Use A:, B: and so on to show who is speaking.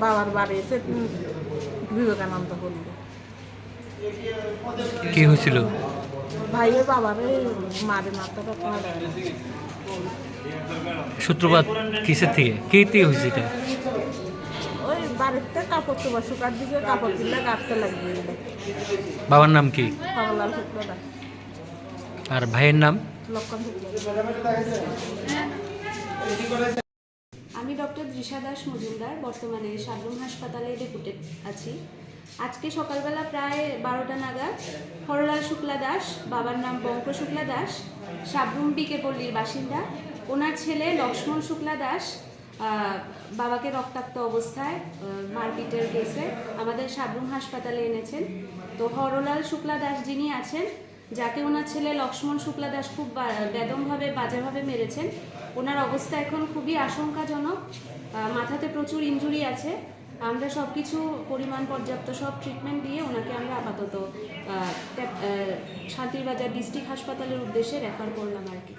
A: বাবার বাড়ি এসে বিবেকানন্দ
B: কি হয়েছিল?
A: ভাইয়ের বাবারে মারে মাথাটা পাড়া
B: সূত্রপাত কিসের থেকে? কে থেকে হয়েছে এটা?
A: ওই বাড়িতে কাপড় চোপড় শুকার দিকে কাপড়
B: বাবার নাম কি?
A: কমলাল
B: আর ভাইয়ের নাম?
A: লক্ষণ।
C: আমি ডক্টর দৃষা দাস মজুমদার, বর্তমানে সাবরুম হাসপাতালে ডেপুটেড আছি। আজকে সকালবেলা প্রায় বারোটা নাগাদ হরলাল শুক্লা দাস, বাবার নাম বঙ্ক শুক্লা দাস সাবরুম বিকে পল্লীর বাসিন্দা, ওনার ছেলে লক্ষ্মণ শুক্লা দাস বাবাকে রক্তাক্ত অবস্থায় মারপিটের কেসে আমাদের সাবরুম হাসপাতালে এনেছেন। তো হরলাল শুক্লা দাস যিনি আছেন যাকে ওনার ছেলে লক্ষ্মণ শুক্লা দাস খুব বেদমভাবে, বাজেভাবে মেরেছেন, ওনার অবস্থা এখন খুবই আশঙ্কাজনক। মাথাতে প্রচুর ইঞ্জুরি আছে। আমরা সব কিছু পরিমাণ পর্যাপ্ত সব ট্রিটমেন্ট দিয়ে ওনাকে আমরা আপাতত শান্তির বাজার শান্তিরবাজার ডিস্ট্রিক্ট হাসপাতালের উদ্দেশ্যে রেফার করলাম আর কি।